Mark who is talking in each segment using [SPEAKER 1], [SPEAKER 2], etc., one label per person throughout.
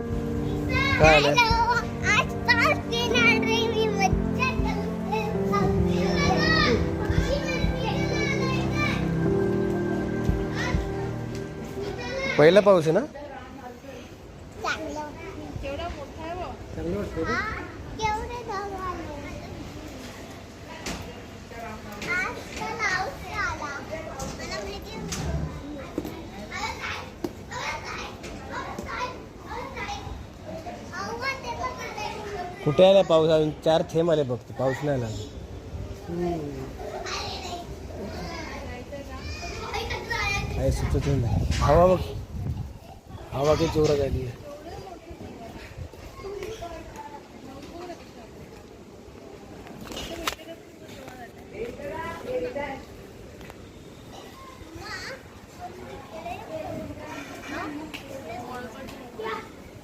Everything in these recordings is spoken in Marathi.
[SPEAKER 1] काय पहिला पाऊस आहे ना
[SPEAKER 2] चांगलं
[SPEAKER 3] केवढा मोठा आहे बघ.
[SPEAKER 1] चांगलं वाटतं
[SPEAKER 2] हा, केवढे धाव आले. आज तर पाऊस आला. मला माहिती अरे काय? अरे काय? अरे काय? अरे काय? अव्वा, ते बघ आले.
[SPEAKER 1] कुठे आला पाऊस? अजून चार थेंब आले फक्त. पाऊस नाही आला काही काय सुचत नाही. हवा बघ. हवा काही जोरात आली आहे.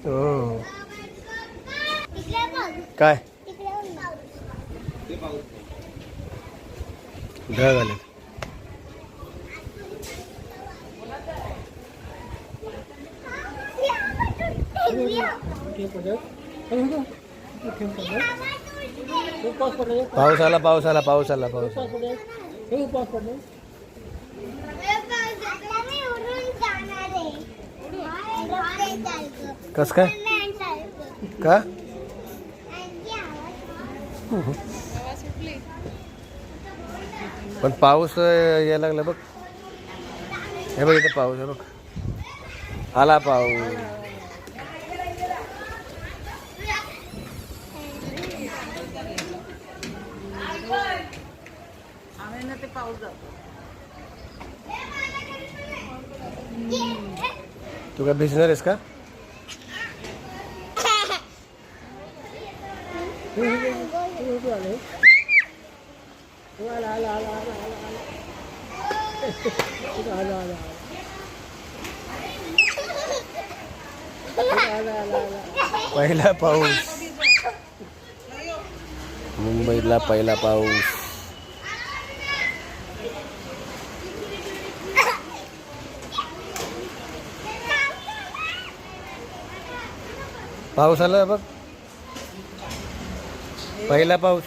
[SPEAKER 1] हो
[SPEAKER 2] इकडे बघ.
[SPEAKER 1] काय. ढग आले पाऊस आला पाऊस आला पाऊस आला पाऊस आला
[SPEAKER 2] मी उडून जाणार आहे. रस्ते चालतं.
[SPEAKER 1] कस काय. का
[SPEAKER 2] आणखी आवाज.
[SPEAKER 3] हवा सुटली
[SPEAKER 1] पण पाऊस यायला लागला बघ. हे बघ इथं पाऊस आहे बघ. आला पाऊस. तू काय भिजणार आहेस का?
[SPEAKER 3] आम्ही ना ते पाऊस जातो
[SPEAKER 1] तू काय भिजणार आहेस का पहिला पाऊस. मुंबईतला पहिला पाऊस. पाऊस आला बघ. पहिला पाऊस.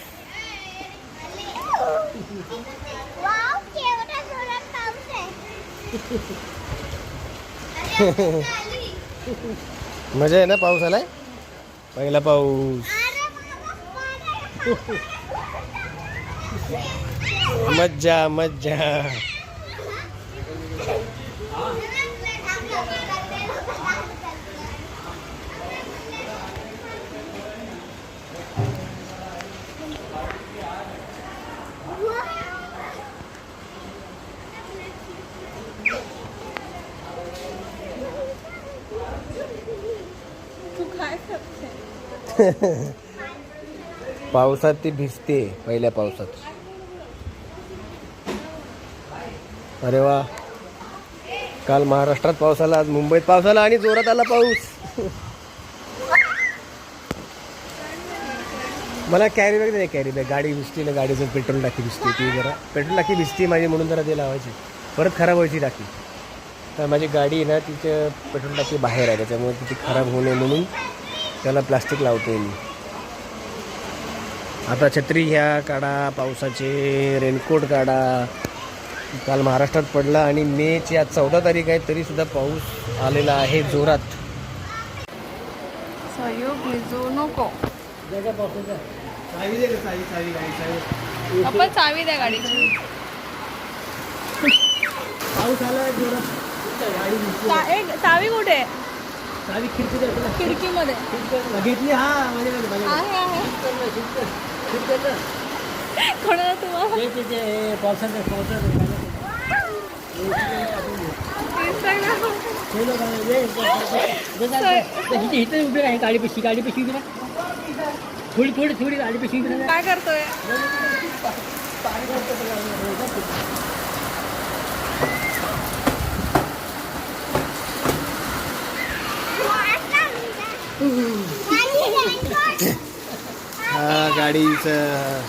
[SPEAKER 1] मजा आहे ना पाऊस आलाय पहिला पाऊस. मज्जा मज्जा पावसात ती भिजते पहिल्या पावसात. अरे वा. काल महाराष्ट्रात पाऊस आला आज मुंबईत पाऊस आला आणि जोरात आला पाऊस. मला कॅरी बॅग नाही कॅरी बॅग गाडी भिजती ना गाडीचं पेट्रोल टाकी भिजते ती जरा. पेट्रोल टाकी भिजती माझी म्हणून जरा ते लावायची. परत खराब व्हायची टाकी. तर माझी गाडी आहे ना तिचं पेट्रोल टाकी बाहेर आहे त्याच्यामुळे तिथे खराब होऊ नये म्हणून त्याला प्लास्टिक लावतोय मी. आता छत्री ह्या काढा पावसाचे रेनकोट काढा. काल महाराष्ट्रात पडला आणि मेची आज चौदा तारीख आहे तरी सुद्धा पाऊस आलेला आहे जोरात.
[SPEAKER 3] सहयोग भिजू नको. आपण चावी द्या गाडीची.
[SPEAKER 1] पाऊस आला
[SPEAKER 3] चा- ए, चावी कुठे? आहे?
[SPEAKER 1] चावी खिडकी
[SPEAKER 3] खिडकीमध्ये.
[SPEAKER 1] घेतली हा
[SPEAKER 3] कोणाला तुम्हाला?
[SPEAKER 1] इथे उभी आहे गाडी पिशी गाडी पिशी थोडी थोडी थोडी गाडी पिशी
[SPEAKER 3] काय करतोय?
[SPEAKER 1] हा गाडीचं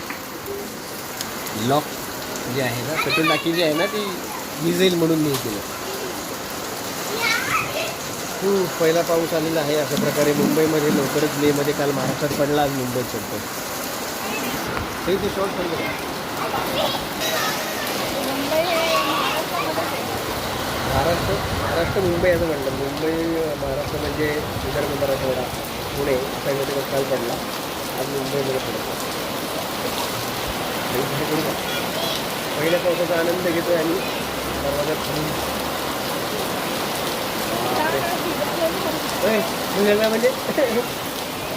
[SPEAKER 1] लॉक जे आहे ना पेट्रोल टाकी जी आहे ना ती विजेल म्हणून मी केलं. खूप पहिला पाऊस आलेला आहे अशा प्रकारे मुंबईमध्ये लवकरच मेमध्ये काल महाराष्ट्रात पडला आज मुंबईत चलतो ते ते शॉर्ट पडलं महाराष्ट्र महाराष्ट्र मुंबई असं म्हणलं मुंबई महाराष्ट्र म्हणजे विदर्भ मराठवाडा पुणे त्यामध्ये काल पडला. आज मुंबईमध्ये पडतो आणि काय करू का? पहिल्या पावसाचा आनंद घेतोय आणि दरवाजा थांबून होय भिजलना म्हणजे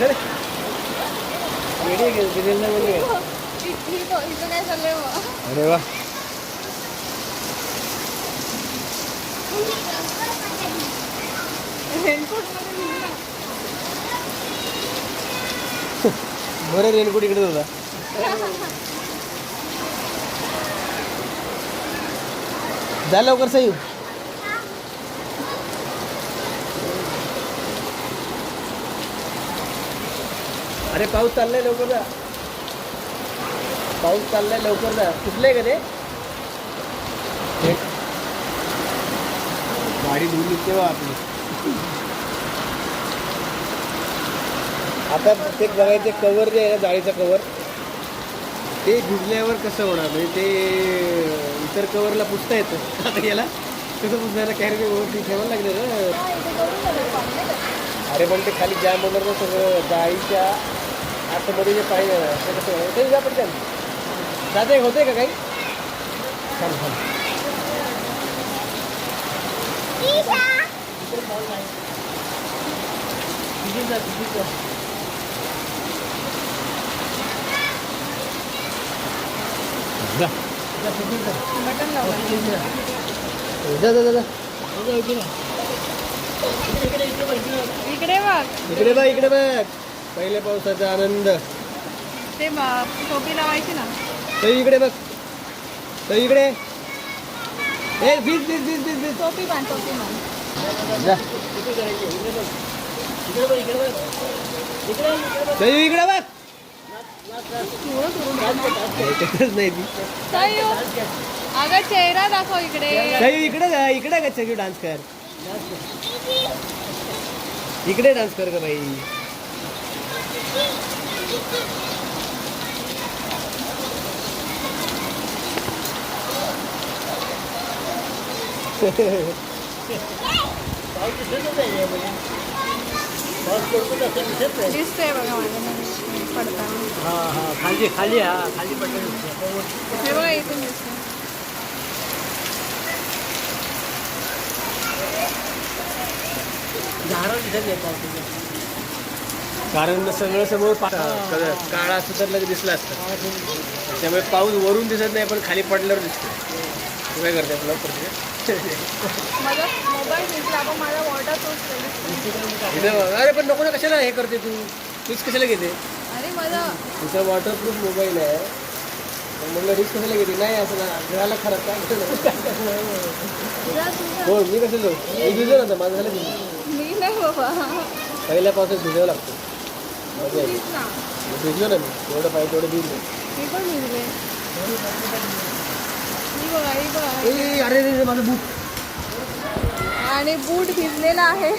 [SPEAKER 1] चल. वेडी आहे की भिजलना म्हणजे काय?
[SPEAKER 3] इथली तो- इथं काय चाललंय मग
[SPEAKER 1] अरे वा
[SPEAKER 3] रेनकोटमध्ये निघाला.
[SPEAKER 1] बरं रेनकोट इकडे होता जा. लवकर सही अरे पाऊस चाललाय लवकर जा. पाऊस चाललाय लवकर जा. कुठलंय का ते? गाडी धुवून निघते बा आपली. आता प्रत्येक बघायचे कवर जे आहे ना जाळीचं कवर ते भिजल्यावर कसं होणार? म्हणजे ते इतर कवरला पुसता येतं. आता याला कसं पुसण्याला कॅरी व्यवस्थित ठेवायला लागले ना? अरे पण ते खाली जॅम होणार ना सगळं. जाळीच्या आतमध्ये जे ना, ते कसं? ते जा पटकन. जाते होते का काही? छान छान तिथेच जा. जा. इकडे. इकडे, इकडे बघ, इकडे बघ.
[SPEAKER 3] इकडे बघ
[SPEAKER 1] इकडे बघ इकडे बघ पहिल्या पावसाचा आनंद
[SPEAKER 3] ते टोपी लावायची ना
[SPEAKER 1] तर इकडे बघ तर इकडे ए भीज भीज भीज भीज भीज
[SPEAKER 3] टोपी बांध टोपी बांध
[SPEAKER 1] जा सयू इकडे बघ ऐकतच नाही ती
[SPEAKER 3] सयू अगं चेहरा दाखव इकडे
[SPEAKER 1] सयू इकडे जा इकडे का सयू डान्स कर इकडे डान्स कर ग बाई
[SPEAKER 3] दिसतंय बघा माझ्या पडताना
[SPEAKER 1] हा हा. खाली खाली हा खाली पडलं
[SPEAKER 3] हे बघा इथून दिसतंय
[SPEAKER 1] कारण सगळं समोर पा- कलर काळा असतं तर लगेच दिसलं असतं. त्यामुळे पाऊस वरून दिसत नाही पण खाली पडल्यावर दिसतो. तू काय करते आपला
[SPEAKER 3] माझा मोबाईल दिसला पण माझा वॉटर प्रूफ
[SPEAKER 1] इथं अरे पण नको ना कशाला हे करते तू? रिस्क कशाला घेते?
[SPEAKER 3] माझा
[SPEAKER 1] तुझा वॉटरप्रूफ मोबाईल आहे. पण म्हणलं रिस्क कशाला घेते नाही असं ना घराला खराब काय? हो मी कसं जाऊ? मी भिजलो ना माझं झालं भिजलो
[SPEAKER 3] मी नाही बाबा.
[SPEAKER 1] पहिल्या पावसात भिजावं लागतं. मजा येते.
[SPEAKER 3] ना.
[SPEAKER 1] भिजलो ना मी. तेवढं पाहिजे तेवढं भिजलो.
[SPEAKER 3] मी पण भिजले. ही बघा ही बघा.
[SPEAKER 1] ए अरे रे रे, माझं बूट
[SPEAKER 3] आणि बूट भिजलेला आहे.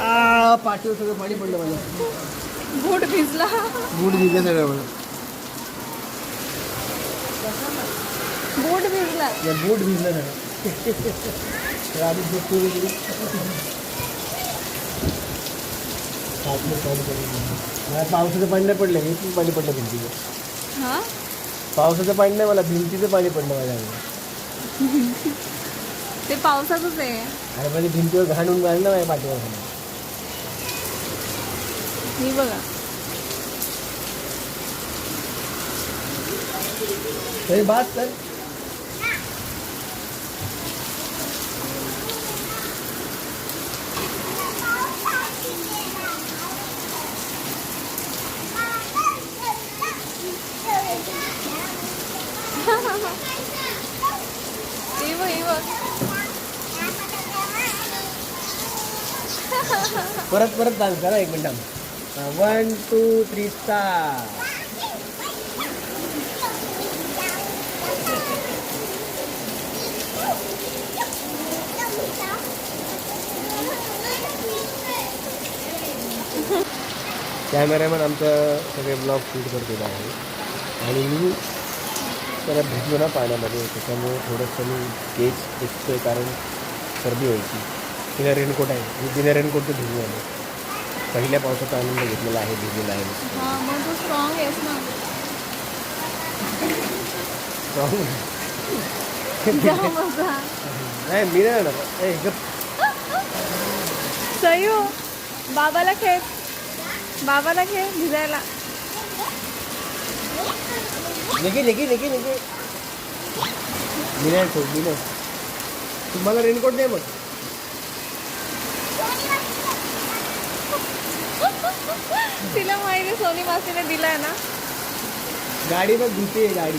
[SPEAKER 1] आ पाठीवर सगळं पाणी पडलं माझं
[SPEAKER 3] बूट भिजला.
[SPEAKER 1] बूट भिजलं सगळं मला
[SPEAKER 3] बूट भिजला.
[SPEAKER 1] या बूट भिजलं सगळं तर आधी झोपतो वगैरे. पाऊस पाणी पडलं. मला पावसाचं पाणी नाही पडलं हे पण पाणी पडलं भिंतीचं.
[SPEAKER 3] हा?
[SPEAKER 1] पावसाचं पाणी नाही मला भिंतीचं पाणी पडलं माझ्या अंगावर.
[SPEAKER 3] ते पावसाचंच आहे.
[SPEAKER 1] अरे म्हणजे भिंतीवर घाणून घालणं माझ्या पाठीवर
[SPEAKER 3] ही बघा.
[SPEAKER 1] तरी बात
[SPEAKER 3] बघ
[SPEAKER 1] परत परत डान्स करा एक minute one two three star cameraman आमचा सगळे ब्लॉग शूट करतेला आहे. आणि मी त्याला भेटलो ना पाण्यामध्ये त्याच्यामुळे थोडंसं मी केच दिसतो आहे कारण सर्दी व्हायची. तिला रेनकोट आहे. मी तिला रेनकोट तर भेटू आहे. पहिल्या पावसाचा आनंद घेतलेला आहे भिजलेला आहे मस्त.
[SPEAKER 3] हा मग तू स्ट्रॉंग आहेस ना
[SPEAKER 1] Strong.
[SPEAKER 3] जा मजा
[SPEAKER 1] नाही मी नाही आणत. ए, गप.
[SPEAKER 3] सयू बाबाला खेळ बाबाला खेळ भिजायला
[SPEAKER 1] निघे निघे निघे निघे मी नाही ठेव मी नाही तुम्हाला रेनकोट नाही मग
[SPEAKER 3] तिला माहिती सोनी मासीने दिलाय ना.
[SPEAKER 1] गाडी बघ धुते गाडी.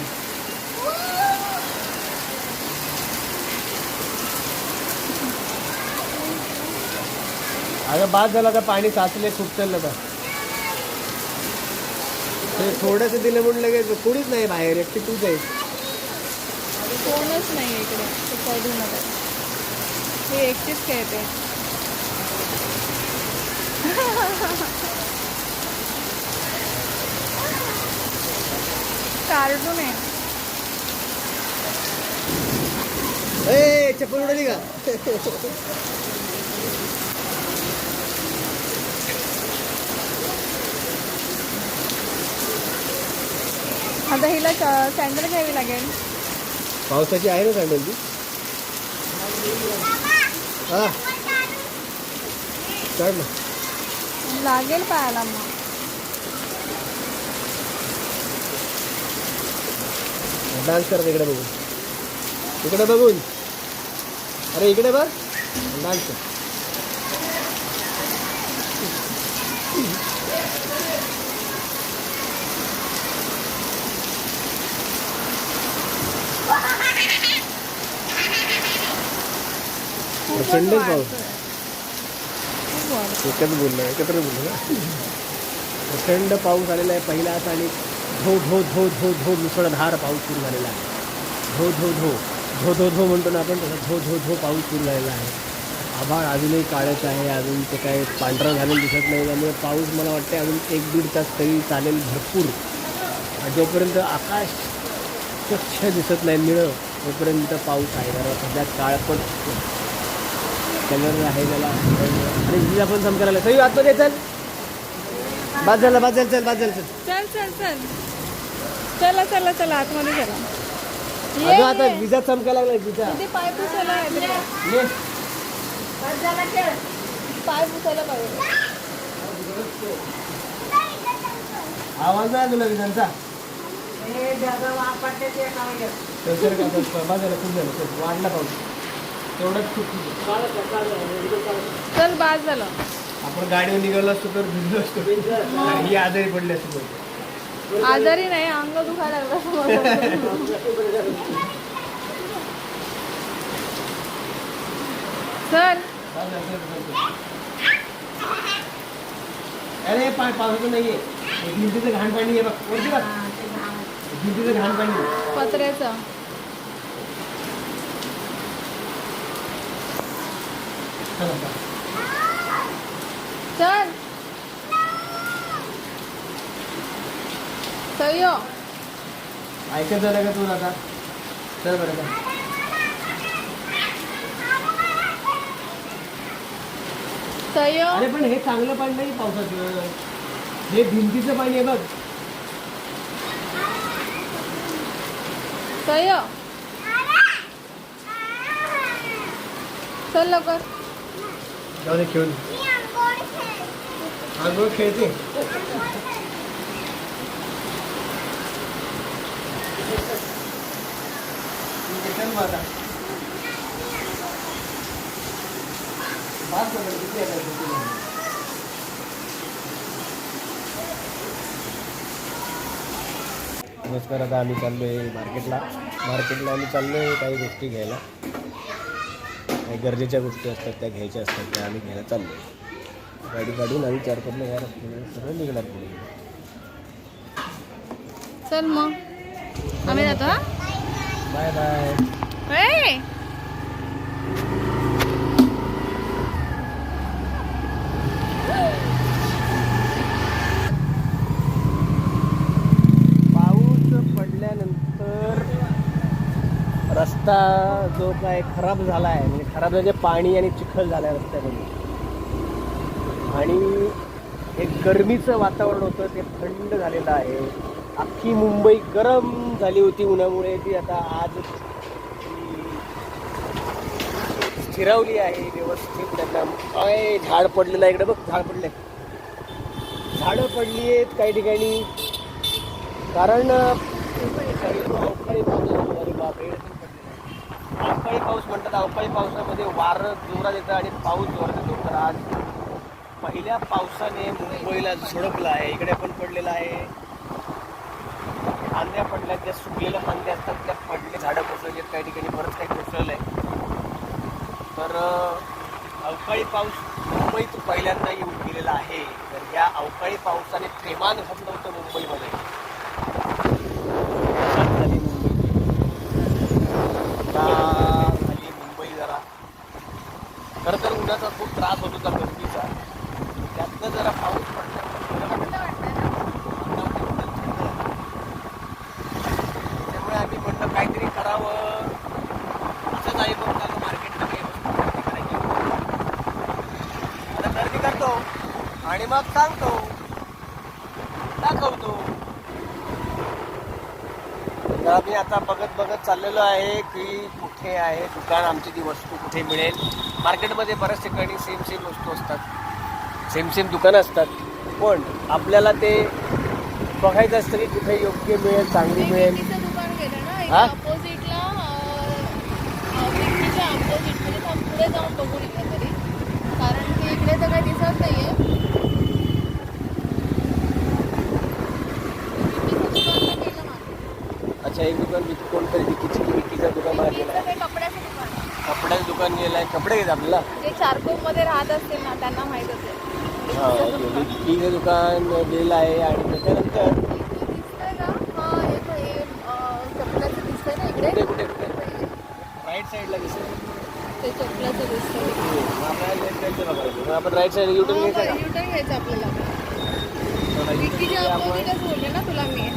[SPEAKER 1] अगं बाद झाला आता पाणी साचले खूप चाललं आता ते थोडंसं दिलं म्हणून लगेच कोणीच नाही बाहेर एकटी तूच आहे.
[SPEAKER 3] कोणच नाही इकडे हे एकटीच खेळते. कार्टून आहे
[SPEAKER 1] ए चप्पल उडली का?
[SPEAKER 3] आता हिला सँडल घ्यावी लागेल.
[SPEAKER 1] पावसाची आहे ना सँडल ती? हा. चढ ना.
[SPEAKER 3] लागेल पायाला मग.
[SPEAKER 1] डान्स करत इकडे बघून. इकडे बघून. अरे इकडे बघ. डान्स कर. एकच बोललो एकत्र बोललो ना? प्रचंड पाऊस आलेला आहे पहिलाच आणि धो धो धो धो धो मुसळधार पाऊस सुरू झालेला आहे. धो धो धो धो धो धो म्हणतो ना आपण तसं धो धो धो पाऊस सुरू झालेला आहे. आभाळ अजूनही काळच आहे अजून ते काय पांढरं झालेलं दिसत नाही त्यामुळे पाऊस मला वाटते अजून एक दीड तास तरी चालेल भरपूर. जोपर्यंत आकाश स्वच्छ दिसत नाही निळं तोपर्यंत पाऊस आहे. कारण सध्या काळपट कलर आहे त्याला. आणि तिला पण समकायला सही आतमध्ये चल. बाद झाला बाद झालं चल बाद झालं चल.
[SPEAKER 3] चल चल चल. चला चला चला आतमध्ये चला. ये,
[SPEAKER 1] अगं आता
[SPEAKER 3] ये.
[SPEAKER 1] विजा चमकायला लागलाय विजा.
[SPEAKER 3] इथे पाय पुसायला आहे तिथे.
[SPEAKER 1] ये.
[SPEAKER 3] पाय पुसायला पाहिजे.
[SPEAKER 1] आवाज नाही तुला विजांचा झालं खूप. वाढला पाऊस. तेवढंच खूप
[SPEAKER 3] चल बाद झालं.
[SPEAKER 1] आपण गाडीवर निघालो असतो तर भिजलो असतो. ही आजारी पडली असतो.
[SPEAKER 3] आजारी नाही अंग दुखायला लागलं. सर.
[SPEAKER 1] अरे पाय पावसाचं नाहीये. भिंतीचं घाण पाणी आहे बघ. वरती बघ. भिंतीचं घाण पाणी.
[SPEAKER 3] पत्र्याचं.
[SPEAKER 1] चला, चला.
[SPEAKER 3] चल सयो
[SPEAKER 1] ऐकत झालं का तू आता. चल बरं का
[SPEAKER 3] सयो
[SPEAKER 1] अरे पण हे चांगलं पाणी नाही पावसाचं. हे भिंतीचं पाणी आहे बघ.
[SPEAKER 3] सयो चल लवकर.
[SPEAKER 1] जाऊ दे खेळून. आंघोळ खेळते. किती आहे? नमस्कार आता आम्ही चाललो आहे मार्केटला. मार्केटला आम्ही चाललो आहे काही गोष्टी घ्यायला. काही गरजेच्या गोष्टी असतात त्या घ्यायच्या असतात त्या आम्ही घ्यायला चाललो आहे गाडी काढून आम्ही चार पडलं यार सगळं निघणार पुढे.
[SPEAKER 3] चल मग. आम्ही जातो हा?
[SPEAKER 1] बाय. पाऊस
[SPEAKER 3] पडल्यानंतर
[SPEAKER 1] रस्ता जो काय खराब झाला आहे म्हणजे खराब झाले म्हणजे पाणी आणि चिखल झाला आहे रस्त्यामध्ये. आणि हे गरमीचं वातावरण होतं ते थंड झालेलं आहे. अख्खी मुंबई गरम झाली होती उन्हामुळे ती आता आज फिरवली आहे व्यवस्थित त्यांना. काय झाड पडलेलं आहे इकडे बघ झाड पडले. झाडं पडली आहेत काही ठिकाणी. कारण अवकाळी पाऊस अरे बापरे, अवकाळी पाऊस म्हणतात अवकाळी पावसामध्ये वारं जोरात येतं आणि पाऊस जोरात येतो. तर आज पहिल्या पावसाने मुंबईला झोडपलं आहे. इकडे पण पडलेलं आहे. फांद्या पडल्या त्या सुकलेल्या फांद्या असतात त्या पडले. झाडं कोसळली आहेत काही ठिकाणी. बरंच काही कोसळलं आहे तर अवकाळी पाऊस मुंबईत पहिल्यांदा येऊन गेलेला आहे. तर या अवकाळी पावसाने थैमान घातलं होतं मुंबईमध्ये. झाली मुंबई. आता झाली मुंबई जरा. खरं तर उन्हाचा खूप त्रास होत होता गर्दीचा त्यातनं जरा पाऊस पडला त्यामुळे आम्ही म्हटलं काहीतरी करावं असं नाही बघ चालू मार्केटमध्ये गर्दी करायची आता गर्दी करतो आणि मग सांगतो दाखवतो तर आम्ही आता बघत बघत चाललेलो आहे की कुठे आहे दुकान आमची ती वस्तू कुठे मिळेल. मार्केटमध्ये बऱ्याच ठिकाणी सेम सेम वस्तू असतात. सेम सेम दुकानं असतात. पण आपल्याला ते बघायचं असतं की कुठे योग्य मिळेल चांगली मिळेल. हा?
[SPEAKER 3] कारण की इकडे तर काही दिसत नाहीये विकीचं दुकान तर गेलं
[SPEAKER 1] एक दुकान विक कोणतरी विकीची दुकान मला गेलं.
[SPEAKER 3] ते कपड्याचं दुकान आहे.
[SPEAKER 1] कपड्याचं दुकान गेलं आहे. कपडे घेत आपल्याला?
[SPEAKER 3] जे चारकोपमध्ये राहत असतील ना त्यांना माहीत असेल.
[SPEAKER 1] हा विकीचं दुकान गेलं आहे आणि त्याच्यानंतर?
[SPEAKER 3] इथे दिसतंय का हा हे बघ, हे अं, चपलाचं दिसतंय. ना इकडे
[SPEAKER 1] कुठे कुठे राईट साईडला दिसेल
[SPEAKER 3] ते चपलाचं दिसतंय
[SPEAKER 1] मग आपल्याला बघायचं. मग आपण राईट साईड युटर्न घ्यायचं का?
[SPEAKER 3] युटर्न घ्यायचं आपल्याला. विकीच्या बोलले ना तुला मी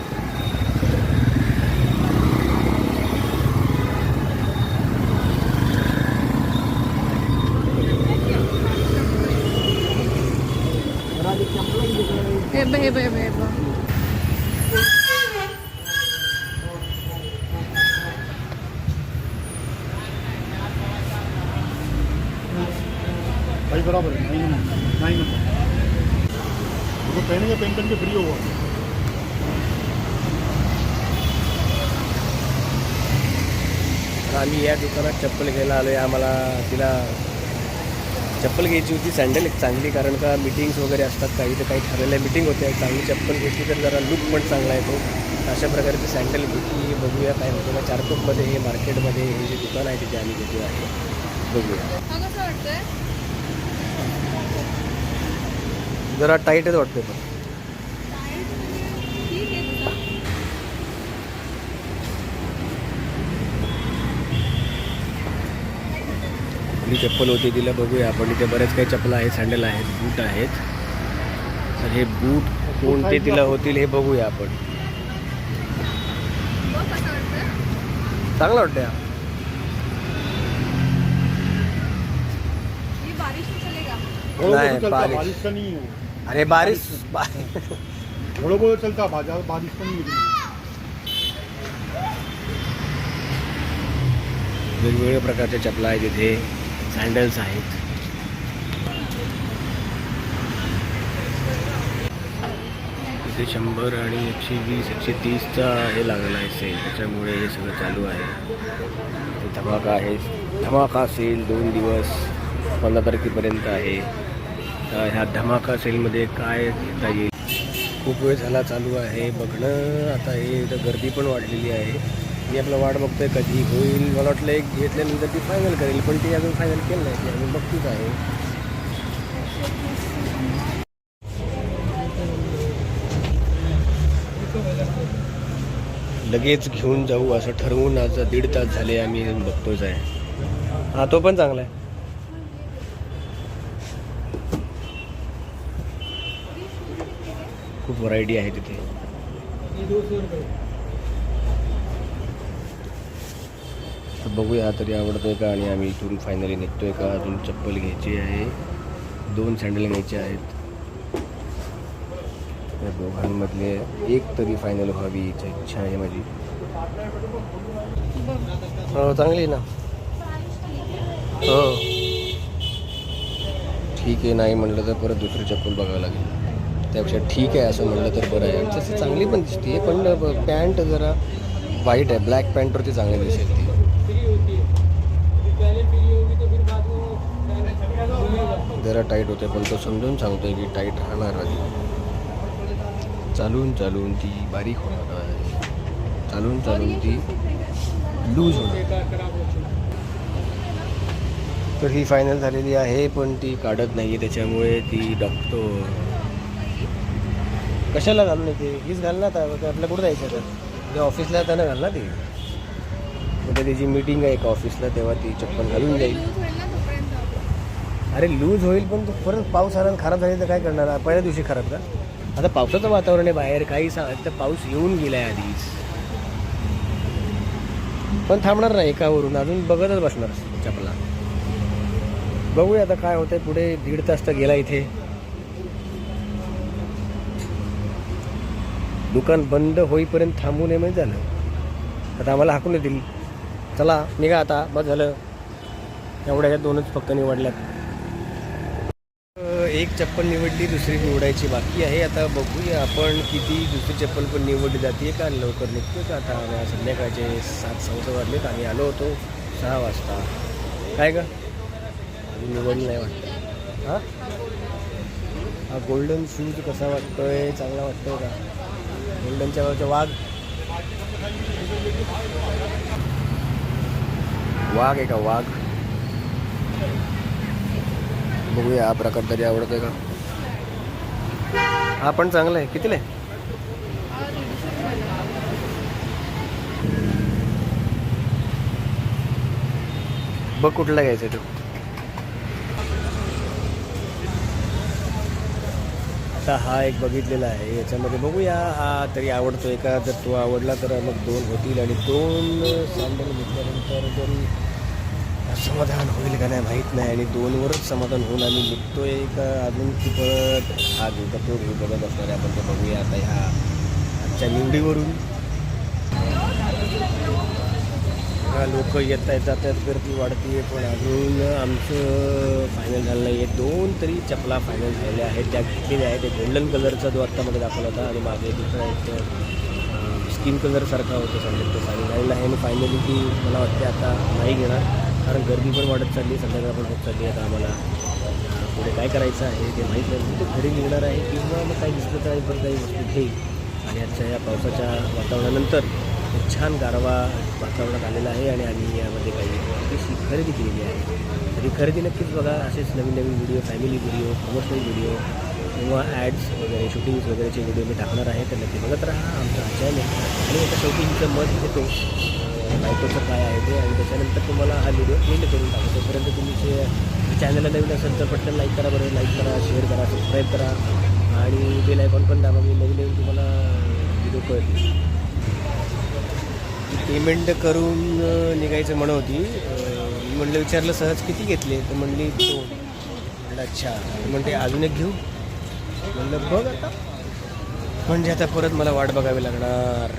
[SPEAKER 3] हे बघ हे बघ हे बघ, हे बघ
[SPEAKER 4] भाई बराबर है नाइन नंबर नाइन नंबर वो पहनेंगे पहन करके फ्री होगा
[SPEAKER 1] तर आम्ही या दुकानात चप्पल घ्यायला आलो आहे आम्हाला तिला चप्पल घ्यायची होती. सँडल एक चांगली कारण का मिटिंग्स वगैरे असतात काही तर काही ठरलेल्या मिटिंग होत्या. चांगली चप्पल घेतली तर जरा लुक पण चांगला येतो. अशा प्रकारची सँडल घेतली. बघूया काय होतं. ना चारकोपमध्ये हे मार्केटमध्ये हे जे दुकान आहे तिथे आम्ही घेतलं आहे बघूया. जरा टाईटच वाटतोय पण. आपली चप्पल होती तिला बघूया. आपण इथे बरेच काही चप्पला आहेत सँडल आहेत बूट आहेत. तर हे बूट कोणते तिला होतील हे बघूया आपण. चांगलं वाटतं या अरे बारिश
[SPEAKER 4] चलता बाजार बारिश
[SPEAKER 1] वेगवेगळ्या प्रकारच्या चपला आहेत इथे सँडल्स आहेत. इथे शंभर आणि एकशे वीस एकशे तीसचा हे लागलेला आहे सेल त्याच्यामुळे हे सगळं चालू आहे. धमाका आहे. धमाका सेल दोन दिवस पंधरा तारखेपर्यंत आहे. तर ह्या धमाका सेलमध्ये काय घेता येईल? खूप वेळ झाला चालू आहे. बघणं आता हे इथं गर्दी पण वाढलेली आहे. मी आपलं वाट बघतोय कधी होईल? मला वाटलं एक घेतल्यानंतर ती फायनल करेल पण ती अजून फायनल केलं नाही ती अजून बघतीच आहे. लगेच घेऊन जाऊ असं ठरवून आज दीड तास झाले आम्ही बघतोच आहे. हा तो पण चांगला आहे. खूप व्हरायटी आहे तिथे. बघूया तरी आवडतो आहे का? आणि आम्ही इथून फायनली निघतो आहे का? अजून चप्पल घ्यायची आहे. दोन सँडल घ्यायचे आहेत. त्या दोघांमधले एक तरी फायनल व्हावी याची इच्छा आहे माझी. हो चांगली आहे ना? हो. ठीक आहे नाही म्हणलं तर परत दुसरी चप्पल बघावं लागेल. त्यापेक्षा ठीक आहे असं म्हटलं तर बरं आहे. तसं चांगली पण दिसते पण पॅन्ट जरा वाईट आहे. ब्लॅक पॅन्टवरती चांगली दिसेल ती जरा टाईट होते पण तो समजून सांगतोय की टाईट राहणार आधी. चालून चालून ती बारीक होणार आहे. चालून चालून ती लूज होणार तर ही फायनल झालेली आहे पण ती काढत नाही त्याच्यामुळे ती डॉक्टर कशाला घालून येते? हीच घाल ना आता आपल्या कुठं जायचं तर त्या ऑफिसला त्यांना घाल ना ती. उद्या त्याची मीटिंग आहे एका ऑफिसला तेव्हा ती चप्पल घालून जाईल
[SPEAKER 3] लूज होईल ना तोपर्यंत
[SPEAKER 1] अरे लूज होईल पण तो परत पाऊस आला खराब झाली तर काय करणार? पहिल्या दिवशी खराब का? आता पावसाचं वातावरण आहे बाहेर काही सांग तर पाऊस येऊन गेलाय आधीच. पण थांबणार नाही एकावरून अजून बघतच बसणार चपला. बघूया आता काय होतंय पुढे दीड तास तर गेला इथे. दुकान बंद होईपर्यंत थांबू नये म्हणजे झालं. आता आम्हाला हाकून येतील चला निघा आता बस झालं. एवढ्या दोनच फक्त निवडल्यात. एक चप्पल निवडली दुसरी निवडायची बाकी आहे. आता बघूया आपण किती दुसरी चप्पल पण निवडली जाते का? लवकर निघतो का? आता संध्याकाळचे सात सहा वाजलेत आम्ही आलो होतो सहा वाजता. काय का निवडलं नाही वाटतं. हां? हा गोल्डन शूज कसा वाटतोय? चांगला वाटतोय का? गोल्डनच्या वरचा वाघ. वाघ आहे का? वाघ. बघूया हा प्रकार तरी आवडतोय का? हा पण चांगला आहे. कितीला आहे? बघ कुठला घ्यायचा तो. आता हा एक बघितलेला आहे. याच्यामध्ये बघूया हा तरी आवडतोय का? जर तो आवडला तर मग दोन होतील आणि दोन सँडल घेतल्यानंतर जरी समाधान होईल का नाही माहीत नाही आणि दोनवरच समाधान होऊन आम्ही निघतोय का अजून ती परत हा जो तो बघत असणार आहे आपण ते बघूया आता ह्या आजच्या निवडीवरून. लोक येत आहेत जात आहेत गर्दी वाढते पण अजून आमचं फायनल झालं नाही आहे दोन तरी चपला फायनल झालेल्या आहेत. त्या घेतलेल्या आहेत ते गोल्डन कलरचा जो आत्तामध्ये दाखवला होता आणि मागे दुसरा एक स्किन कलरसारखा होतं सांगितलं तो. फायनल आहे आणि फायनली की मला वाटते आता नाही घेणार. कारण गर्दी पण वाढत चालली संध्याकाळ पण होत चालली आता आम्हाला. पुढे काय करायचं आहे ते माहीत नाही. मी ते घरी निघणार आहे किंवा मग काही दिसलं तर पण काही वस्तू घेईल. आणि आजच्या या पावसाच्या वातावरणानंतर छान गारवा वातावरणात आलेला आहे आणि आम्ही यामध्ये काही अतिशय खरेदी केलेली आहे. तरी खरेदी नक्कीच बघा असेच नवीन नवीन video family video promotional video किंवा ॲड्स वगैरे शूटिंग्स वगैरेचे व्हिडिओ मी टाकणार आहे. तर नक्की बघत राहा. आमचा चॅनल आणि आता शेवटी हिचं मत घेतो. बायकोचं काय आहे ते आणि त्याच्यानंतर तुम्हाला हा व्हिडिओ एंड करून टाकतो. तोपर्यंत तुम्ही जे चॅनलला नवीन असेल तर पटकन लाईक करा बरं लाईक करा शेअर करा सबस्क्राईब करा आणि बेल आयकॉन पण दाबा मी नवीन नवीन तुम्हाला व्हिडिओ कळतील पेमेंट करून निघायचं म्हणत होती. मी म्हणलं विचारलं सहज किती घेतले? तर म्हणली दोन. म्हणलं अच्छा. म्हणते अजून एक घेऊ? म्हणलं बघ आता. म्हणजे आता परत मला वाट बघावी लागणार.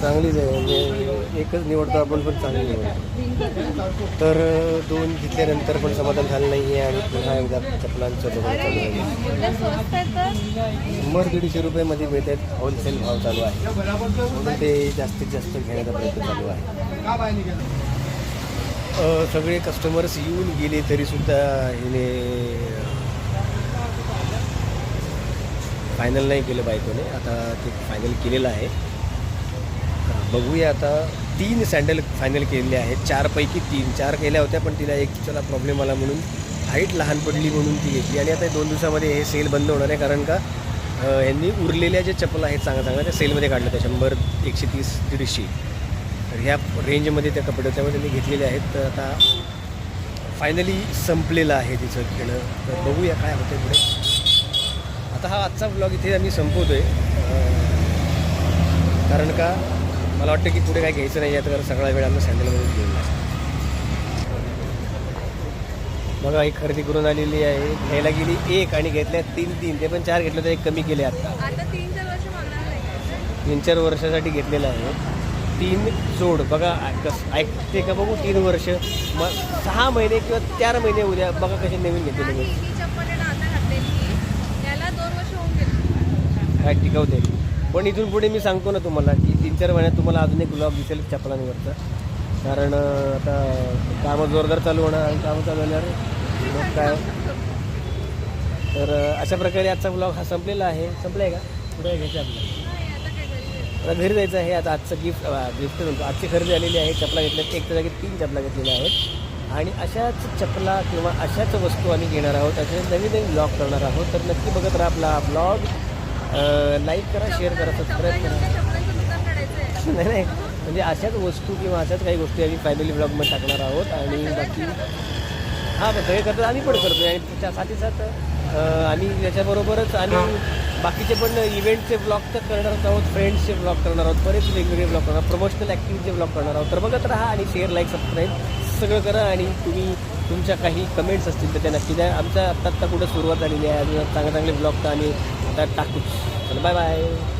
[SPEAKER 1] चांगलीच आहे. म्हणजे एकच निवडतो आपण पण चांगली निवडतो. तर दोन घेतल्यानंतर पण समाधान झालं नाही आहे आणि पुन्हा एकदा चपलांचं चालू आहे शंभर दीडशे रुपयामध्ये मिळत आहेत होलसेल भाव चालू आहे. म्हणून ते जास्तीत जास्त घेण्याचा प्रयत्न चालू आहे. सगळे कस्टमर्स येऊन गेले तरीसुद्धा हिने फायनल नाही केलं बायकोने. आता ते फायनल केलेलं आहे. बघूया आता. तीन सँडल फायनल केलेले आहेत. चारपैकी तीन. चार केल्या होत्या पण तिला एक चला प्रॉब्लेम आला म्हणून. हाईट लहान पडली म्हणून ती घेतली. आणि आता दोन दिवसामध्ये हे सेल बंद होणार आहे कारण का यांनी उरलेल्या ज्या चप्पल आहेत चांगल्या चांगल्या त्या सेलमध्ये काढल्या त्या शंभर एकशे तीस दीडशे. तर ह्या रेंजमध्ये त्या कपडे त्यामुळे त्यांनी घेतलेले आहेत. तर आता फायनली संपलेलं आहे तिचं खेळणं. तर बघूया काय होतं पुढे. आता हा आजचा ब्लॉग इथे आम्ही संपवतो आहे कारण का मला वाटतं की पुढे काय घ्यायचं नाही आहे तर सगळा वेळ आम्ही सँडलमध्येच घेऊन. बघा ही खरेदी करून आलेली आहे. घ्यायला गेली एक आणि घेतल्या तीन तीन. ते पण चार घेतलं तर एक कमी केले आता.
[SPEAKER 3] आता तीन चार वर्ष मागणार नाही
[SPEAKER 1] तीन चार वर्षासाठी घेतलेलं आहे. तीन जोड. बघा कस ऐकते का बघू? तीन वर्ष. मग सहा महिने किंवा चार महिने उद्या बघा कसे नवीन
[SPEAKER 3] गेली.
[SPEAKER 1] काय टिकवते पण इथून पुढे मी सांगतो ना तुम्हाला की तीन चार महिन्यात तुम्हाला अजून एक ब्लॉग दिसेल चपलांवरचा. कारण आता कामं जोरदार चालू होणार आणि कामं चालू होणार. मग काय? तर अशा प्रकारे आजचा ब्लॉग हा संपलेला आहे. संपला आहे का? पुढे घ्यायचं आपल्याला.
[SPEAKER 3] घरी
[SPEAKER 1] आता घरी जायचं आहे. आता आजचं गिफ्ट गिफ्ट म्हणतो. आजची खरेदी आलेली आहे. चपला घेतल्या एक जागी तीन चपला घेतलेल्या आहेत. आणि अशाच चपला किंवा अशाच वस्तू आम्ही घेणार आहोत. असे नवीन नवीन ब्लॉग करणार आहोत. तर नक्की बघत राहा आपला ब्लॉग लाईक करा शेअर करा सबस्क्राईब करा. नाही नाही. म्हणजे अशाच वस्तू किंवा अशाच काही गोष्टी आम्ही फॅमिली ब्लॉगमध्ये टाकणार आहोत आणि बाकी हां पण सगळे करतात आम्ही पण करतो आणि त्याच्या साथी साथ आम्ही याच्याबरोबरच आम्ही बाकीचे पण इव्हेंटचे ब्लॉग तर करणार आहोत फ्रेंड्सचे ब्लॉग करणार आहोत बरेच वेगवेगळे ब्लॉग करणार प्रमोशनल ॲक्टिव्हिटीचे ब्लॉग करणार आहोत. तर बघत राहा आणि शेअर लाईक सबस्क्राईब सगळं करा आणि तुम्ही तुमच्या काही कमेंट्स असतील तर त्या नक्की द्या. आमच्या आत्ता आत्ता कुठं सुरुवात झालेली आहे अजून चांगले चांगले ब्लॉग तर आम्ही तर टाकूच चला बाय बाय